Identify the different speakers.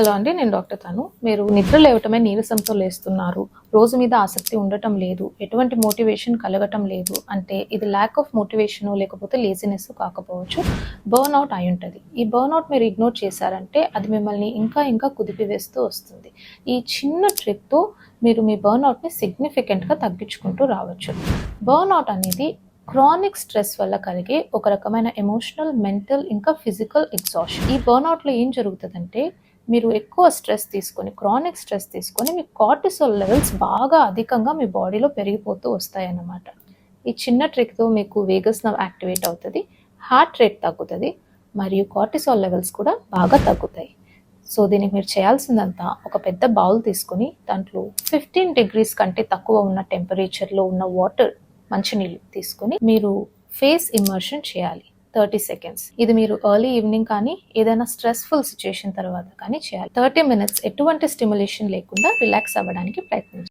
Speaker 1: Hello అండి నేను doctor తను. మీరు నిద్ర లేవటమే నీరసంతో లేస్తున్నారు. రోజు మీద ఆసక్తి ఉండటం లేదు. ఎటువంటి మోటివేషన్ కలగటం లేదు. అంటే ఇది ల్యాక్ ఆఫ్ మోటివేషన్ లేకపోతే లేజినెస్ కాకపోవచ్చు. బర్న్ అవుట్ అయి ఉంటుంది. ఈ బర్న్ అవుట్ మీరు ఇగ్నోర్ చేశారంటే అది మిమ్మల్ని ఇంకా ఇంకా కుదిపివేస్తూ వస్తుంది. ఈ చిన్న ట్రిక్తో మీరు మీ బర్న్ అవుట్ని సిగ్నిఫికెంట్గా తగ్గించుకుంటూ రావచ్చు. బర్న్ అవుట్ అనేది క్రానిక్ స్ట్రెస్ వల్ల కలిగే ఒక రకమైన ఎమోషనల్ మెంటల్ ఇంకా ఫిజికల్ ఎగ్జాషన్ ఈ బర్న్అవుట్లో ఏం జరుగుతుందంటే మీరు ఎక్కువ స్ట్రెస్ తీసుకొని క్రానిక్ స్ట్రెస్ తీసుకొని మీ కార్టిసోల్ లెవెల్స్ బాగా అధికంగా మీ బాడీలో పెరిగిపోతూ వస్తాయన్నమాట. ఈ చిన్న ట్రిక్తో మీకు వేగస్ నవ్ యాక్టివేట్ అవుతుంది హార్ట్ రేట్ తగ్గుతుంది మరియు కార్టిసోల్ లెవెల్స్ కూడా బాగా తగ్గుతాయి. సో దీనికి మీరు చేయాల్సిందంతా ఒక పెద్ద బౌల్ తీసుకొని దాంట్లో ఫిఫ్టీన్ డిగ్రీస్ కంటే తక్కువ ఉన్న టెంపరేచర్లో ఉన్న వాటర్ మంచినీళ్ళు తీసుకొని మీరు ఫేస్ ఇమర్షన్ చేయాలి. Thirty seconds. ఇది మీరు ఎర్లీ ఈవినింగ్ కానీ ఏదైనా స్ట్రెస్ఫుల్ సిచ్యుయేషన్ తర్వాత కానీ చేయాలి. థర్టీ మినిట్స్ ఎటువంటి స్టిమ్యులేషన్ లేకుండా రిలాక్స్ అవ్వడానికి ప్రయత్నించాలి